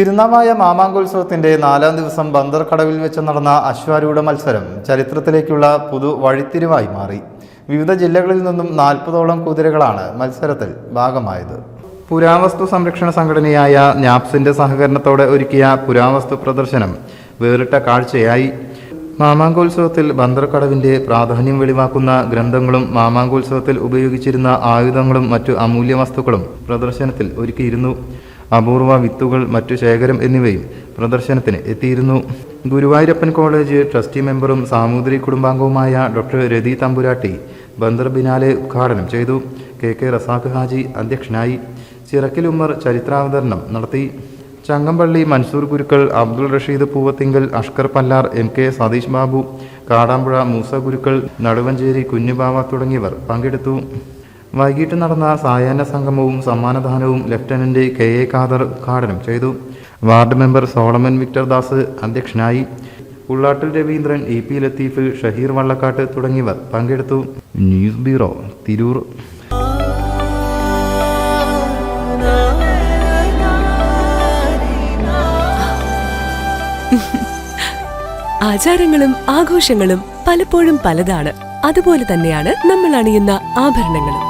തിരുനാവായ മാമാങ്കോത്സവത്തിന്റെ നാലാം ദിവസം ബന്ദർക്കടവിൽ വെച്ച് നടന്ന അശ്വാരൂഢ മത്സരം ചരിത്രത്തിലേക്കുള്ള പുതു വഴിത്തിരിവായി മാറി. വിവിധ ജില്ലകളിൽ നിന്നും നാൽപ്പതോളം കുതിരകളാണ് മത്സരത്തിൽ ഭാഗമായത്. പുരാവസ്തു സംരക്ഷണ സംഘടനയായ ഞാപ്സിന്റെ സഹകരണത്തോടെ ഒരുക്കിയ പുരാവസ്തു പ്രദർശനം വേറിട്ട കാഴ്ചയായി. മാമാങ്കോത്സവത്തിൽ ബന്ദർക്കടവിന്റെ പ്രാധാന്യം വെളിവാക്കുന്ന ഗ്രന്ഥങ്ങളും മാമാങ്കോത്സവത്തിൽ ഉപയോഗിച്ചിരുന്ന ആയുധങ്ങളും മറ്റു അമൂല്യ വസ്തുക്കളും പ്രദർശനത്തിൽ ഒരുക്കിയിരുന്നു. അപൂർവ വിത്തുകൾ മറ്റു ശേഖരം എന്നിവയും പ്രദർശനത്തിന് എത്തിയിരുന്നു. ഗുരുവായൂരപ്പൻ കോളേജ് ട്രസ്റ്റി മെമ്പറും സാമൂതിരി കുടുംബാംഗവുമായ ഡോക്ടർ രതി തമ്പുരാട്ടി ബന്ദർ ബിനാലെ ഉദ്ഘാടനം ചെയ്തു. കെ കെ റസാഖ് ഹാജി അധ്യക്ഷനായി. ചിറക്കിൽ ഉമ്മർ ചരിത്രാവതരണം നടത്തി. ചങ്ങമ്പള്ളി മൻസൂർ ഗുരുക്കൾ അബ്ദുൾ റഷീദ് പൂവത്തിങ്കൽ അഷ്കർ പല്ലാർ എം കെ സതീഷ് ബാബു കാടാമ്പുഴ മൂസ ഗുരുക്കൾ നടുവഞ്ചേരി കുഞ്ഞുബാവ തുടങ്ങിയവർ പങ്കെടുത്തു. വൈകിട്ട് നടന്ന സായാഹ്ന സംഗമവും സമ്മാനദാനവും ലഫ്റ്റനന്റ് കെ എ ഖാദർ ഉദ്ഘാടനം ചെയ്തു. Ward member Solomon Victor Das അധ്യക്ഷനായി. ഉള്ളാട്ടിൽ രവീന്ദ്രൻ ഇ പി ലത്തീഫ് ഷഹീർ വള്ളക്കാട്ട് തുടങ്ങിയവർ പങ്കെടുത്തു. News bureau Tirur. ആചാരങ്ങളും ആഘോഷങ്ങളും പലപ്പോഴും പലതാണ്. അതുപോലെ തന്നെയാണ് നമ്മൾ അണിയുന്ന ആഭരണങ്ങളും.